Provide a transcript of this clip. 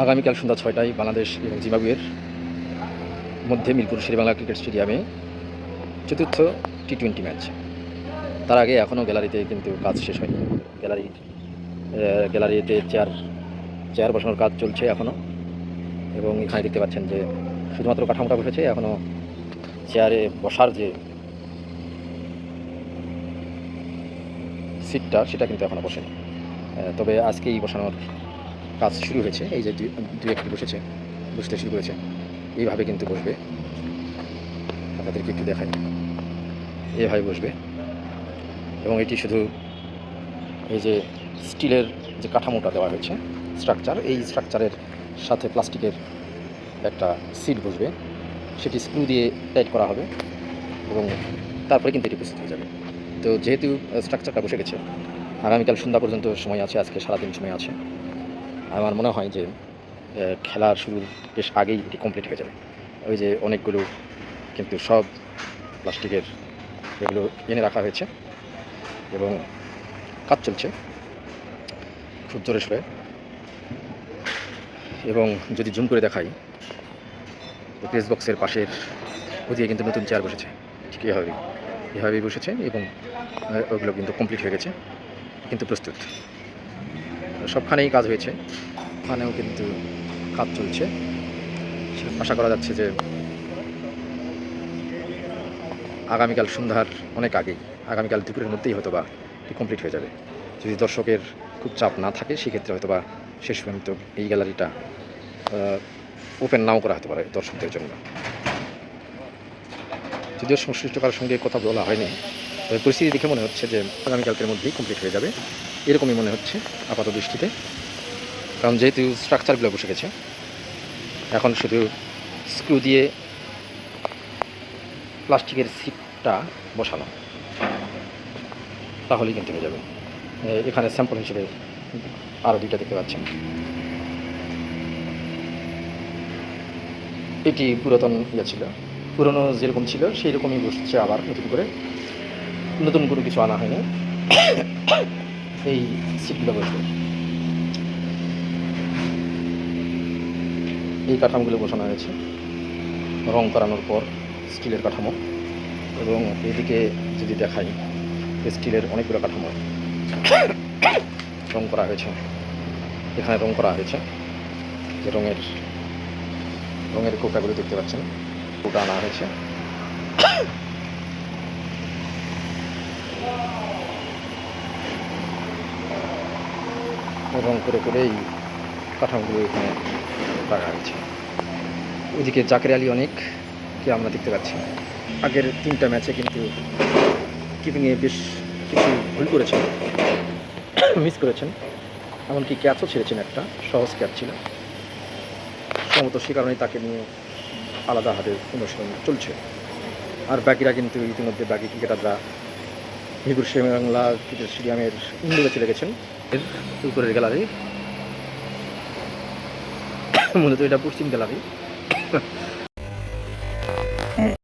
আগামীকাল সন্ধ্যা ছয়টায় বাংলাদেশ এবং জিম্বাবুয়ের মধ্যে মিরপুর শেরেবাংলা ক্রিকেট স্টেডিয়ামে চতুর্থ টি টোয়েন্টি ম্যাচ। তার আগে এখনও গ্যালারিতে কিন্তু কাজ শেষ হয়নি। গ্যালারি গ্যালারিতে চেয়ার চেয়ার বসানোর কাজ চলছে এখনও। এবং এখানে দেখতে পাচ্ছেন যে শুধুমাত্র কাঠামোটা বসেছে, এখনও চেয়ারে বসার যে সিটটা, সেটা কিন্তু এখনও বসেনি। তবে আজকেই বসানোর কাজ শুরু হয়েছে, এই যে দুই একটি বসেছে, বসতে শুরু করেছে। এইভাবে কিন্তু বসবে। আপনাদেরকে একটু দেখাই। এভাবে বসবে। এবং এটি শুধু এই যে স্টিলের যে কাঠামোটা দেওয়া হয়েছে, স্ট্রাকচার, এই স্ট্রাকচারের সাথে প্লাস্টিকের একটা সিট বসবে। সেটি স্ক্রু দিয়ে টাইট করা হবে এবং তারপরে কিন্তু এটি প্রস্তুত হয়ে যাবে। তো যেহেতু স্ট্রাকচারটা বসে গেছে, আগামীকাল সন্ধ্যা পর্যন্ত সময় আছে, আজকে সারাদিন সময় আছে। আমার মনে হয় যে খেলার শুরুর বেশ আগেই এটি কমপ্লিট হয়ে যাবে। ওই যে অনেকগুলো কিন্তু সব প্লাস্টিকের এগুলো এনে রাখা হয়েছে এবং কাজ চলছে খুব জোরে সোরে। এবং যদি জুম করে দেখাই প্রেস বক্সের পাশের ওদিকে কিন্তু নতুন চেয়ার বসেছে। ঠিক এভাবেই এভাবেই বসেছে এবং ওগুলো কিন্তু কমপ্লিট হয়ে গেছে, কিন্তু প্রস্তুত। সবখানেই কাজ হয়েছে। ওখানেও কিন্তু কাজ চলছে। আশা করা যাচ্ছে যে আগামীকাল সন্ধ্যার অনেক আগেই, আগামীকাল দুপুরের মধ্যেই হয়তো বা এটি কমপ্লিট হয়ে যাবে। যদি দর্শকের খুব চাপ না থাকে, সেক্ষেত্রে হয়তো বা শেষ পর্যন্ত এই গ্যালারিটা ওপেন নাও করা হতে পারে দর্শকদের জন্য। যদিও সংশ্লিষ্ট কারোর সঙ্গে কথা বলা হয়নি তবে পরিস্থিতি দেখে মনে হচ্ছে যে আগামীকালকের মধ্যেই কমপ্লিট হয়ে যাবে। এরকমই মনে হচ্ছে আপাত দৃষ্টিতে। কারণ যেহেতু স্ট্রাকচারগুলো বসে গেছে, এখন শুধু স্ক্রু দিয়ে প্লাস্টিকের সিটটা বসানো, তাহলেই কিন্তু হয়ে যাবে। এখানে স্যাম্পল হিসেবে আরও দুইটা দেখতে পাচ্ছেন। এটি পুরাতন ইয়ে ছিল, পুরনো যেরকম ছিল সেই রকমই বসছে আবার নতুন করে। নতুন কোনো কিছু আনা হয়নি। এই সিটগুলো বসবে এই কাঠামোগুলো বসানো হয়েছে। রং করানোর পর স্টিলের কাঠামো এবং এদিকে যদি দেখাই, স্টিলের অনেকগুলো কাঠামো রং করা হয়েছে। এখানে রং করা হয়েছে। রঙের রঙের কোটাগুলো দেখতে পাচ্ছেন। কোটা আনা হয়েছে। রং করে করে এই কাঠামোগুলো এখানে রাখা হয়েছে। ওইদিকে জাকের আলী অনেককে আমরা দেখতে পাচ্ছি আগের তিনটা ম্যাচে কিন্তু কিপিংয়ে বেশ কিছু ভুল করেছেন, মিস করেছেন। এমনকি ক্যাচও ছেড়েছেন একটা, সহজ ক্যাচ ছিল। সম্ভবত সে কারণেই তাকে নিয়ে আলাদা হাতে অনুশীলন চলছে। আর বাকিরা কিন্তু ইতিমধ্যে বাকি ক্রিকেটাররা মিরপুর বাংলা ক্রিকেট স্টেডিয়ামের ইন্ডোরে চলে গেছেন। এর উপরের গ্যালারি। মূলত এটা পশ্চিম গ্যালারি।